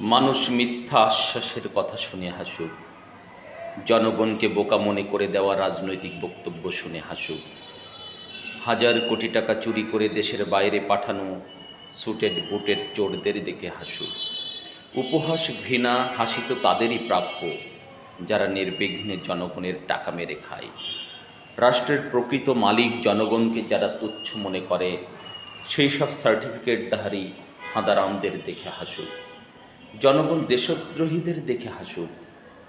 মানুষ মিথ্যা আশ্বাসের কথা শুনে হাসুক। জনগণকে বোকা মনে করে দেওয়া রাজনৈতিক বক্তব্য শুনে হাসুক। হাজার কোটি টাকা চুরি করে দেশের বাইরে পাঠানো সুটেড বুটেড চোরদের দেখে হাসুক। উপহাস, ঘৃণা, হাসি তো তাদেরই প্রাপ্য, যারা নির্বিঘ্নে জনগণের টাকা মেরে খায়। রাষ্ট্রের প্রকৃত মালিক জনগণকে যারা তুচ্ছ মনে করে, সেই সব সার্টিফিকেটধারী হাঁদারামদের দেখে হাসুক। জনগণ দেশদ্রোহীদের দেখে হাসুক।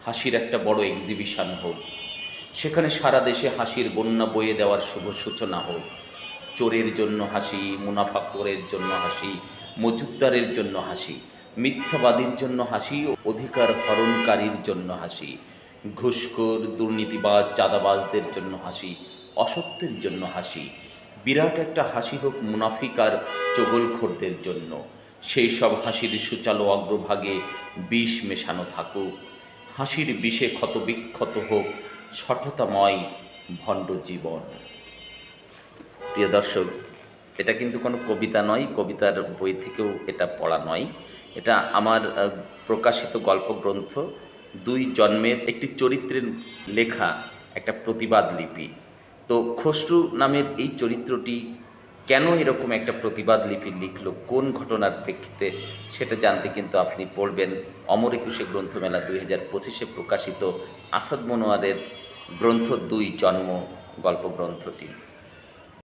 হাসির একটা বড় এক্সিবিশন হোক। সেখানে সারা দেশে হাসির বন্যা বয়ে দেওয়ার শুভ সূচনা হোক। চোরের জন্য হাসি মুনাফাখোরের জন্য হাসি মজুদ্দারের জন্য হাসি, মিথ্যাবাদীর জন্য হাসি, অধিকার হরণকারীর জন্য হাসি, ঘুষখোর, দুর্নীতিবাজ, চাঁদাবাজদের জন্য হাসি, অসত্যের জন্য হাসি, বিরাট একটা হাসি হোক মুনাফিক আর চগলখোরদের জন্য। সেই সব হাসির সুচালো অগ্রভাগে বিষ মেশানো থাকুক। হাসির বিষে ক্ষতবিক্ষত হোক সঠতাময় ভণ্ড জীবন। প্রিয় দর্শক, এটা কিন্তু কোনো কবিতা নয়, কবিতার বই থেকেও এটা পড়া নয়। এটা আমার প্রকাশিত গল্পগ্রন্থ, দুই জন্মের একটি চরিত্রের লেখা, একটা প্রতিবাদ লিপি। তো খসরু নামের এই চরিত্রটি কেন এরকম একটা প্রতিবাদ লিপি লিখলো? কোন ঘটনার প্রেক্ষিতে? সেটা জানতে কিন্তু আপনি পড়বেন অমর একুশে গ্রন্থমেলা দুই হাজার পঁচিশে প্রকাশিত আসাদ মনোয়ারের গ্রন্থ দুই জন্ম গল্পগ্রন্থটি।